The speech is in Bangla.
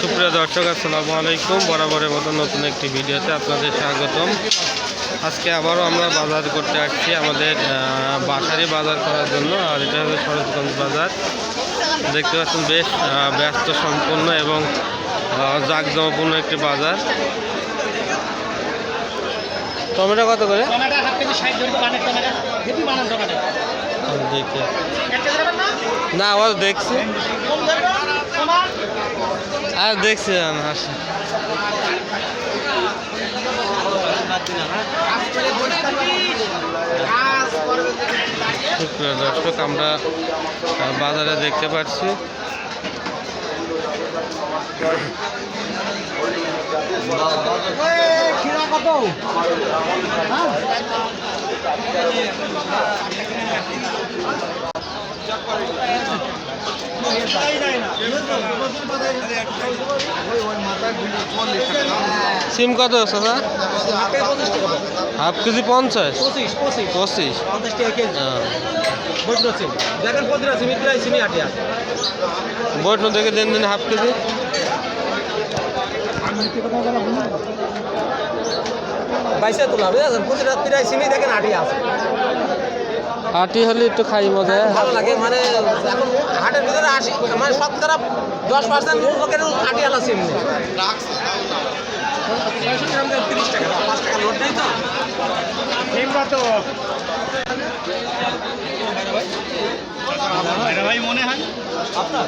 সুপ্রিয় দর্শক আসসালামু আলাইকুম। বরাবরের মতো নতুন একটি ভিডিওতে আপনাদের স্বাগতম। আজকে আবারও আমরা বাজার করতে আসছি আমাদের আহ, বাসারই বাজার করার জন্য আর এটা হলো শরৎগঞ্জ বাজার। দেখতে পাচ্ছেন বেশ ব্যস্ত সম্পন্ন এবং জাঁকজমপূর্ণ একটি বাজার। টমেটো কত করে? টমেটো হাফ কেজি ষাট ধরবো বানের টমেটো। হেভি বানান টমেটো। দেখি। এক কেজি দেবেন না আবার দেখছি। আর দেখছি আমি দর্শক আমরা বাজারে দেখতে পাচ্ছি সিম কত দাদা হাফ কেজি পঞ্চাশ? পঁচিশ হ্যাঁ। বৈষ্ণব দেখেন প্রতিটা সিমি প্রায় সিমি আটিয়া বৈষ্ণব থেকে দেন দিন হাফ কেজি। বাইশে তোলা বুঝেছেন? প্রতিটা প্রায় সিমি দেখেন আটিয়া আছে। আটি হলে একটু খাই মজা ভালো লাগে মানে এখন হাটের ভিতরে আসি মানে শতকরা দশ পার্সেন্ট লোকের আটিয়ালা সিম নেই ছয়শো গ্রাম দেন তিরিশ টাকা পাঁচ টাকা লোড নেই তো সিম ভাই মনে হয় আপনার